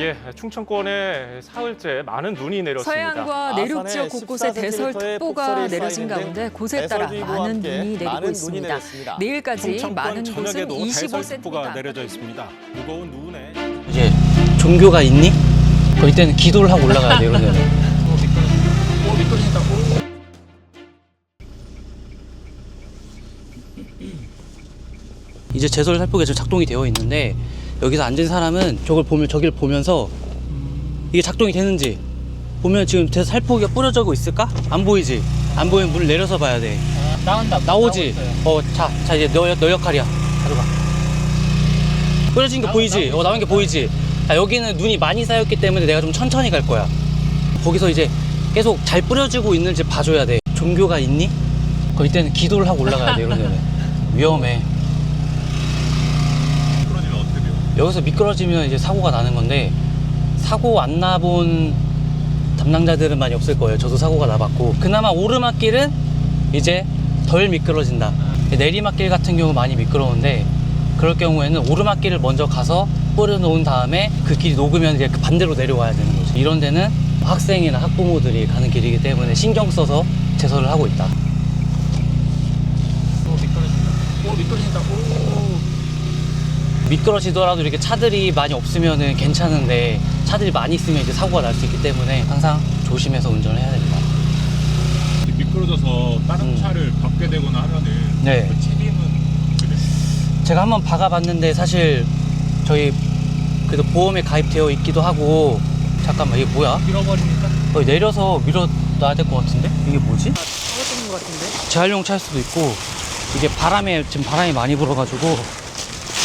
예, 충청권에 사흘째 많은 눈이 내렸습니다. 서해안과 내륙 지역 곳곳에 14cm 의 대설특보가 내려진 가운데 등 곳에 따라 많은 눈이 내리고 많은 눈이 있습니다. 내렸습니다. 내일까지 많은 곳은 전역에도 대설특보가 25cm가 내려져 있습니다. 무거운 눈에 이제 종교가 있니? 그럴 때는 기도를 하고 올라가야 돼 이런 데는 이제 제설 살포기가 지금 작동이 되어 있는데 여기서 앉은 사람은 저걸 보면 저기를 보면서 이게 작동이 되는지 보면 지금 제 살포기가 뿌려지고 있을까? 안 보이지? 안 보이면 물 내려서 봐야 돼 나온다. 나오지? 어, 자, 자 이제 너, 너 역할이야. 가져가. 뿌려진 게 보이지? 어, 나온 게 보이지? 자, 여기는 눈이 많이 쌓였기 때문에 내가 좀 천천히 갈 거야. 거기서 이제 계속 잘 뿌려지고 있는지 봐줘야 돼. 종교가 있니? 거기 때는 기도를 하고 올라가야 돼, 이런 데는. 위험해. 미끄러지면 어떻게 돼요? 여기서 미끄러지면 이제 사고가 나는 건데, 사고 안 나본 담당자들은 많이 없을 거예요. 저도 사고가 나봤고. 그나마 오르막길은 이제 덜 미끄러진다. 내리막길 같은 경우 많이 미끄러운데, 그럴 경우에는 오르막길을 먼저 가서 뿌려놓은 다음에 그 길이 녹으면 이제 그 반대로 내려와야 되는 거죠. 이런 데는 학생이나 학부모들이 가는 길이기 때문에 신경 써서 제설을 하고 있다. 오 미끄러진다. 오 미끄러진다. 오. 미끄러지더라도 이렇게 차들이 많이 없으면은 괜찮은데 차들이 많이 있으면 이제 사고가 날 수 있기 때문에 항상 조심해서 운전을 해야 됩니다. 미끄러져서 다른 음. 차를 밟게 되거나 하면은 네. 그 책임은? 제가 한번 박아봤는데 사실 저희 그래도 보험에 가입되어 있기도 하고 잠깐만 이게 뭐야? 밀어버리니까. 거기 내려서 밀어놔야 될 것 같은데? 이게 뭐지? 떨어지는 것 같은데. 재활용 차일 수도 있고 이게 바람에 지금 바람이 많이 불어가지고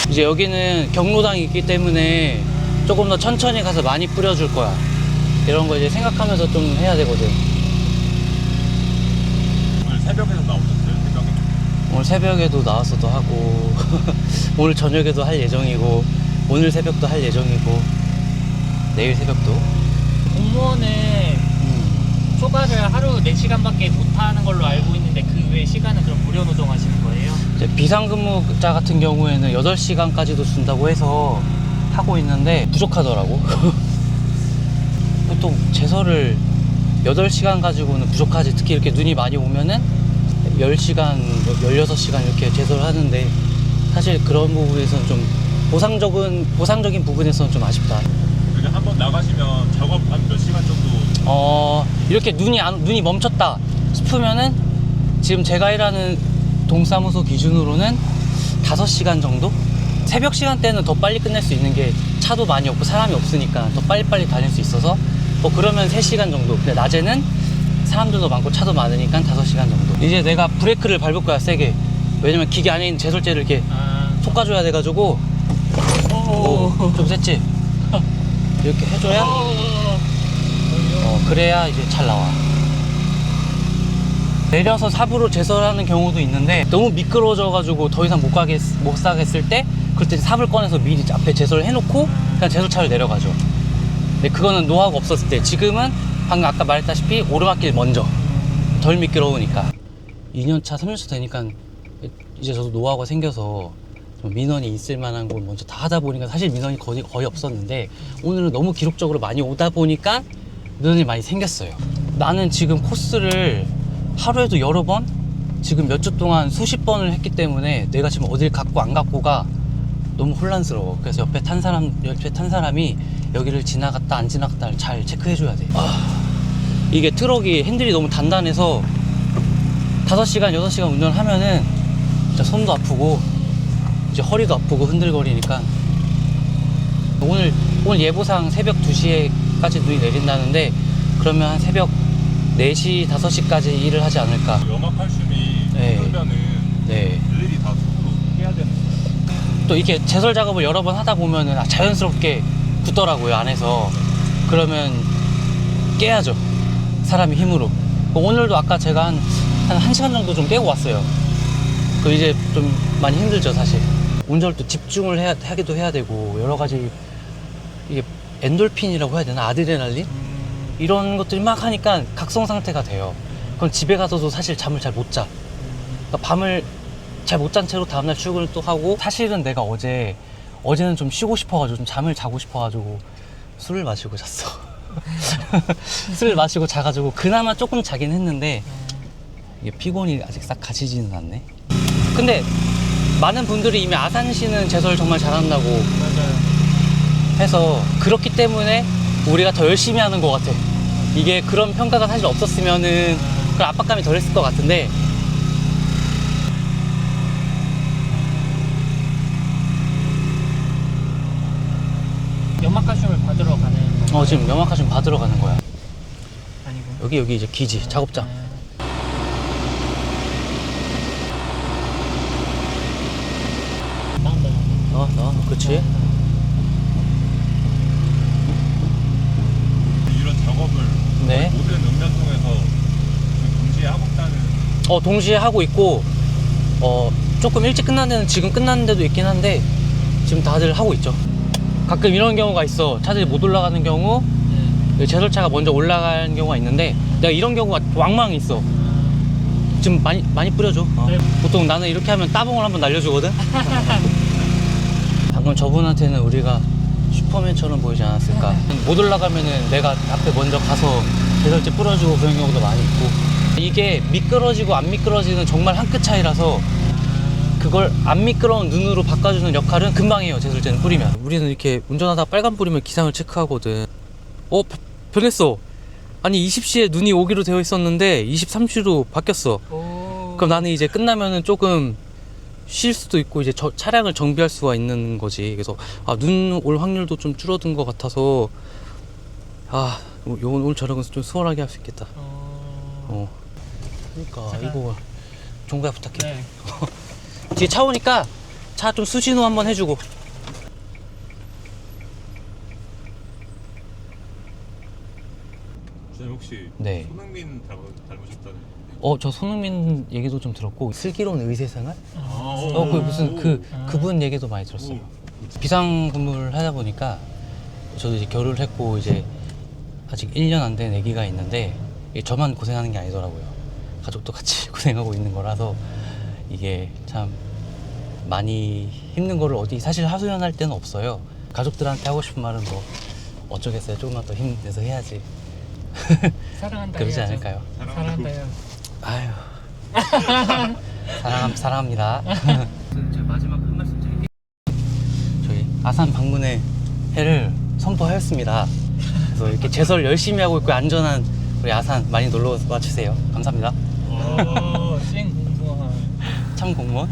이제 여기는 경로당이 있기 때문에 조금 더 천천히 가서 많이 뿌려줄 거야 이런 거 이제 생각하면서 좀 해야 되거든 오늘 새벽에도 나오셨어요? 새벽에? 오늘 새벽에도 나와서도 하고 오늘 저녁에도 할 예정이고 오늘 새벽도 할 예정이고 내일 새벽도 공무원은 음. 초과를 하루 4시간밖에 못 하는 걸로 알고 있는데 그 외 시간은 그럼 무료 노동하시는 거예요? 이제 비상근무자 같은 경우에는 8시간까지도 준다고 해서 하고 있는데 부족하더라고. 보통 제설을 8시간 가지고는 부족하지. 특히 이렇게 눈이 많이 오면은 10시간, 16시간 이렇게 제설을 하는데 사실 그런 부분에서는 좀 보상적인, 보상적인 부분에서는 좀 아쉽다. 그냥 한번 나가시면 작업 한 몇 시간 정도 어, 이렇게 눈이 안, 눈이 멈췄다 싶으면은 지금 제가 일하는 동사무소 기준으로는 5시간 정도? 새벽 시간대는 더 빨리 끝낼 수 있는 게 차도 많이 없고 사람이 없으니까 더 빨리빨리 다닐 수 있어서 뭐 그러면 3시간 정도. 근데 낮에는 사람들도 많고 차도 많으니까 5시간 정도. 이제 내가 브레이크를 밟을 거야, 세게. 왜냐면 기계 안에 있는 제설제를 이렇게 아. 솎아줘야 돼가지고 오, 좀 셌지? 이렇게 해줘야 어, 그래야 이제 잘 나와. 내려서 삽으로 제설하는 경우도 있는데 너무 미끄러워져가지고 더 이상 못 가겠 못 사겠을 때 그럴 때 삽을 꺼내서 미리 앞에 제설을 해놓고 그냥 제설차를 내려가죠. 근데 그거는 노하우가 없었을 때 지금은 방금 아까 말했다시피 오르막길 먼저 덜 미끄러우니까 2년차 3년차 되니까 이제 저도 노하우가 생겨서 좀 민원이 있을 만한 걸 먼저 다 하다 보니까 사실 민원이 거의, 거의 없었는데 오늘은 너무 기록적으로 많이 오다 보니까 민원이 많이 생겼어요. 나는 지금 코스를 하루에도 여러 번 지금 몇 주 동안 수십 번을 했기 때문에 내가 지금 어딜 갖고 안 갖고가 너무 혼란스러워. 그래서 옆에 탄 사람, 옆에 탄 사람이 여기를 지나갔다 안 지나갔다를 잘 체크해줘야 돼. 아, 이게 트럭이 핸들이 너무 단단해서 5시간, 6시간 운전하면은 진짜 손도 아프고 이제 허리도 아프고 흔들거리니까 오늘 오늘 예보상 새벽 2시에까지 눈이 내린다는데 그러면 한 새벽 4시, 5시까지 일을 하지 않을까. 염화칼슘이 네. 흐르면은 네. 일일이 다 손으로 해야 되는 거예요. 또 이렇게 제설 작업을 여러 번 하다 보면은 아, 자연스럽게 굳더라고요, 안에서. 그러면 깨야죠. 사람이 힘으로. 오늘도 아까 제가 한, 한 1시간 정도 좀 깨고 왔어요. 그 이제 좀 많이 힘들죠, 사실. 운전을 또 집중을 해야, 하기도 해야 되고, 여러 가지, 이게 엔돌핀이라고 해야 되나? 아드레날린? 이런 것들이 막 하니까 각성 상태가 돼요. 그럼 집에 가서도 사실 잠을 잘 못 자. 그러니까 밤을 잘 못 잔 채로 다음날 출근을 또 하고 사실은 내가 어제 어제는 좀 쉬고 싶어가지고 좀 잠을 자고 싶어가지고 술을 마시고 잤어. 술을 마시고 자가지고 그나마 조금 자긴 했는데 이게 피곤이 아직 싹 가시지는 않네. 근데 많은 분들이 이미 아산시는 제설 정말 잘한다고 맞아요. 해서 그렇기 때문에 우리가 더 열심히 하는 것 같아. 이게 그런 평가가 사실 없었으면은 그 압박감이 덜 했을 것 같은데 연막가슘을 받으러 가는 거어 지금 좀 받으러 가는 거야. 아니고. 여기 여기 이제 기지 작업장. 나온다. 어, 너 그치? 이런 작업을 네. 모든 읍면동에서 지금 동시에 하고 있다는 어 동시에 하고 있고 어 조금 일찍 끝난 데는 지금 끝나는 데도 있긴 한데 지금 다들 하고 있죠. 가끔 이런 경우가 있어. 차들이 못 올라가는 경우 네. 제설차가 먼저 올라가는 경우가 있는데 내가 이런 경우가 왕망 있어. 지금 많이 많이 뿌려줘. 어. 네. 보통 나는 이렇게 하면 따봉을 한번 날려주거든. 방금 저분한테는 우리가 슈퍼맨처럼 보이지 않았을까. 못 올라가면은 내가 앞에 먼저 가서 제설제 뿌려주고 그런 경우도 많이 있고. 이게 미끄러지고 안 미끄러지는 정말 한 끗 차이라서 그걸 안 미끄러운 눈으로 바꿔주는 역할은 금방 해요 제설제는 뿌리면. 우리는 이렇게 운전하다 빨간 뿌리면 기상을 체크하거든. 어 바- 변했어. 아니 20시에 눈이 오기로 되어 있었는데 23시로 바뀌었어. 오. 그럼 나는 이제 끝나면은 조금 쉴 수도 있고 이제 저 차량을 정비할 수가 있는 거지. 그래서 아 눈 올 확률도 좀 줄어든 것 같아서 아 요- 요- 오늘 저녁은 좀 수월하게 할 수 있겠다. 어. 어 그러니까 이거 종가야 부탁해 네. 뒤에 차 오니까 차 좀 수신호 한번 해주고 주님 혹시 네. 손흥민 닮, 닮으셨다는 어 저 손흥민 얘기도 좀 들었고 슬기로운 의세생활? 아, 어그 무슨 그 아. 그분 얘기도 많이 들었어요 비상 근무를 하다 보니까 저도 이제 결혼을 했고 이제 아직 1년 안 된 아기가 있는데 이게 저만 고생하는 게 아니더라고요 가족도 같이 고생하고 있는 거라서 이게 참 많이 힘든 거를 어디 사실 하소연할 때는 없어요 가족들한테 하고 싶은 말은 뭐 어쩌겠어요 조금만 더 힘내서 해야지 사랑한다. 그러지 해야죠. 않을까요? 사랑한다. 해요. 아유 사랑 사랑합니다. 제가 마지막 한 말씀 드릴게요. 저희 아산 방문의 해를 선포하였습니다. 그래서 이렇게 제설 열심히 하고 있고 안전한 우리 아산 많이 놀러 와 주세요. 감사합니다. 오, 찐 공무원. 참 공무원.